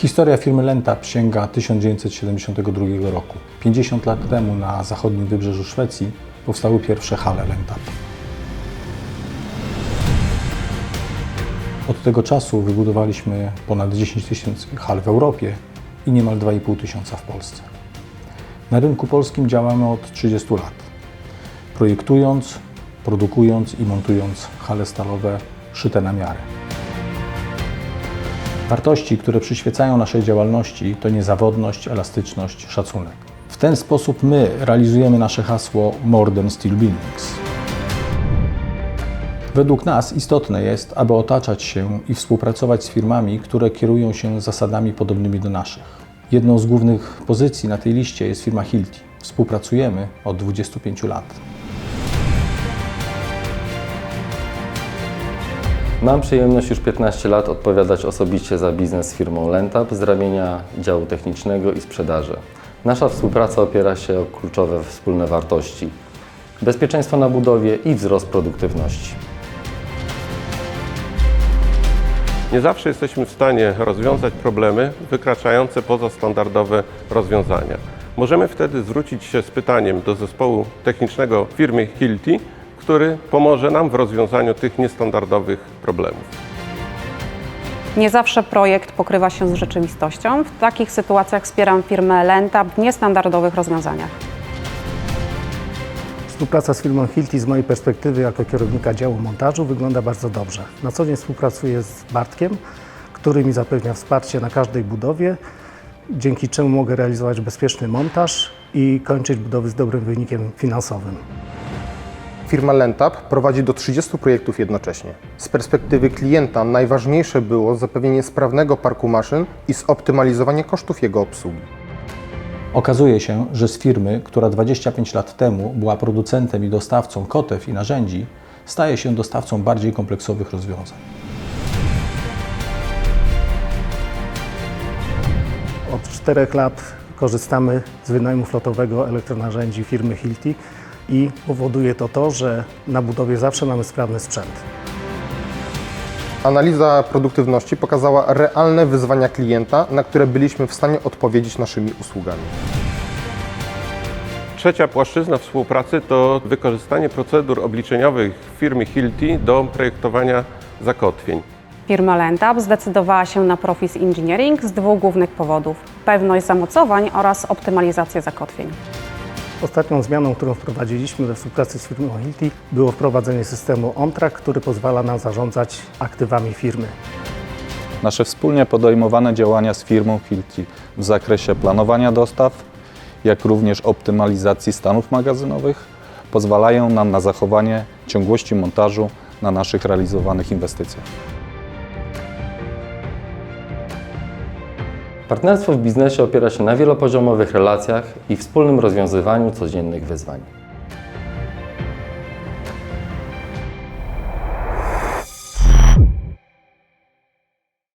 Historia firmy Lentap sięga 1972 roku. 50 lat temu na zachodnim wybrzeżu Szwecji powstały pierwsze hale Lentap. Od tego czasu wybudowaliśmy ponad 10 tysięcy hal w Europie i niemal 2,5 tysiąca w Polsce. Na rynku polskim działamy od 30 lat, projektując, produkując i montując hale stalowe szyte na miarę. Wartości, które przyświecają naszej działalności to niezawodność, elastyczność, szacunek. W ten sposób my realizujemy nasze hasło Modern Steel Buildings. Według nas istotne jest, aby otaczać się i współpracować z firmami, które kierują się zasadami podobnymi do naszych. Jedną z głównych pozycji na tej liście jest firma Hilti. Współpracujemy od 25 lat. Mam przyjemność już 15 lat odpowiadać osobiście za biznes z firmą Lentap z ramienia działu technicznego i sprzedaży. Nasza współpraca opiera się o kluczowe wspólne wartości: bezpieczeństwo na budowie i wzrost produktywności. Nie zawsze jesteśmy w stanie rozwiązać problemy wykraczające poza standardowe rozwiązania. Możemy wtedy zwrócić się z pytaniem do zespołu technicznego firmy Hilti, który pomoże nam w rozwiązaniu tych niestandardowych problemów. Nie zawsze projekt pokrywa się z rzeczywistością. W takich sytuacjach wspieram firmę Lenta w niestandardowych rozwiązaniach. Współpraca z firmą Hilti z mojej perspektywy jako kierownika działu montażu wygląda bardzo dobrze. Na co dzień współpracuję z Bartkiem, który mi zapewnia wsparcie na każdej budowie, dzięki czemu mogę realizować bezpieczny montaż i kończyć budowy z dobrym wynikiem finansowym. Firma Lentap prowadzi do 30 projektów jednocześnie. Z perspektywy klienta najważniejsze było zapewnienie sprawnego parku maszyn i zoptymalizowanie kosztów jego obsługi. Okazuje się, że z firmy, która 25 lat temu była producentem i dostawcą kotew i narzędzi, staje się dostawcą bardziej kompleksowych rozwiązań. Od czterech lat korzystamy z wynajmu flotowego elektronarzędzi firmy Hilti i powoduje to to, że na budowie zawsze mamy sprawny sprzęt. Analiza produktywności pokazała realne wyzwania klienta, na które byliśmy w stanie odpowiedzieć naszymi usługami. Trzecia płaszczyzna współpracy to wykorzystanie procedur obliczeniowych firmy Hilti do projektowania zakotwień. Firma Lentap zdecydowała się na Profis Engineering z dwóch głównych powodów: pewność zamocowań oraz optymalizację zakotwień. Ostatnią zmianą, którą wprowadziliśmy we współpracy z firmą Hilti, było wprowadzenie systemu OnTrack, który pozwala nam zarządzać aktywami firmy. Nasze wspólnie podejmowane działania z firmą Hilti w zakresie planowania dostaw, jak również optymalizacji stanów magazynowych pozwalają nam na zachowanie ciągłości montażu na naszych realizowanych inwestycjach. Partnerstwo w biznesie opiera się na wielopoziomowych relacjach i wspólnym rozwiązywaniu codziennych wyzwań.